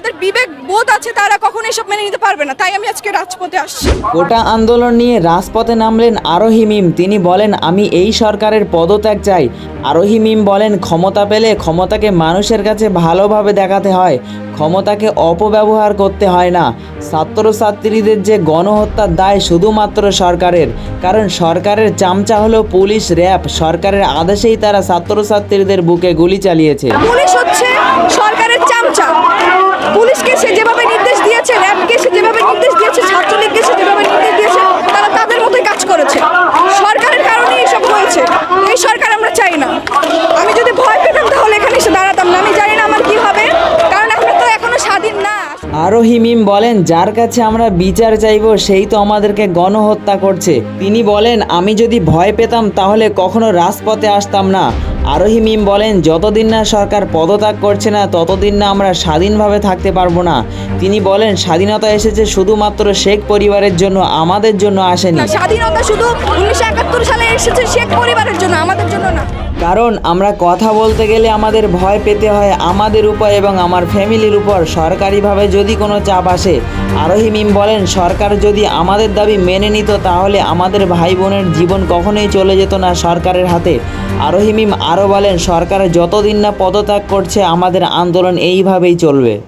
যাদের বিবেক বোধ আছে তারা কখনো এসব মেনে নিতে পারবে না। তাই আমি আজকে রাজপথে আসছি। কোটা আন্দোলন নিয়ে রাজপথে নামলেন আরোহী মিম। তিনি বলেন আমি এই সরকারের পদত্যাগ চাই। আরোহী মিম বলেন ক্ষমতা পেলে ক্ষমতাকে মানুষের কাছে ভালোভাবে দেখাতে হয়। ক্ষমতাকে অপব্যবহার করতে হয় না। ছাত্রছাত্রীদের যে গণহত্যার দায় শুধুমাত্র সরকারের। কারণ সরকারের চামচা হলো পুলিশ র্যাব। সরকারের আদেশেই তারা ছাত্রছাত্রীদের বুকে গুলি চালিয়েছে। পুলিশ হচ্ছে সরকারের চামচা পুলিশকে সে যেভাবে নির্দেশ দিয়েছে র্যাবকে সে যেভাবে নির্দেশ দিয়েছে ছাত্রলীগকে সে যেভাবে নির্দেশ দিয়েছে তারা তাদের মতোই কাজ করেছে সরকারের কারণে এইসব হয়েছে এই সরকার আমরা চাই না আমি যদি ভয় পেতাম তাহলে এখানে এসে দাঁড়াতাম না আমি জানি না আমার কি হবে কারণ আমরা তো এখনও স্বাধীন না হিমিম বলেন, যার কাছে আমরা বিচার চাইব, সেই তো আমাদেরকে গণহত্যা করছে। তিনি বলেন, আমি যদি ভয় পেতাম, তাহলে কখনো রাজপথে আসতাম না। আরোহী মিম বলেন যতদিন না সরকার পদত্যাগ করছে না ততদিন না আমরা স্বাধীনভাবে থাকতে পারব না। তিনি বলেন স্বাধীনতা এসেছে শুধুমাত্র শেখ পরিবারের জন্য আমাদের জন্য আসেনি। স্বাধীনতা শুধু উনিশশো একাত্তর সালে এসেছে শেখ পরিবারের জন্য আমাদের জন্য না। কারণ আমরা কথা বলতে গেলে আমাদের ভয় পেতে হয় আমাদের উপর এবং আমার ফ্যামিলির উপর। সরকারিভাবে যদি কোনো চাপ আসে আরোহী মিম বলেন, সরকার যদি আমাদের দাবি মেনে নিত, তাহলে আমাদের ভাই বোনের জীবন কখনোই চলে যেত না সরকারের হাতে। আরোহী মিম আরও বলেন, সরকার যতদিন না পদত্যাগ করছে, আমাদের আন্দোলন এইভাবেই চলবে।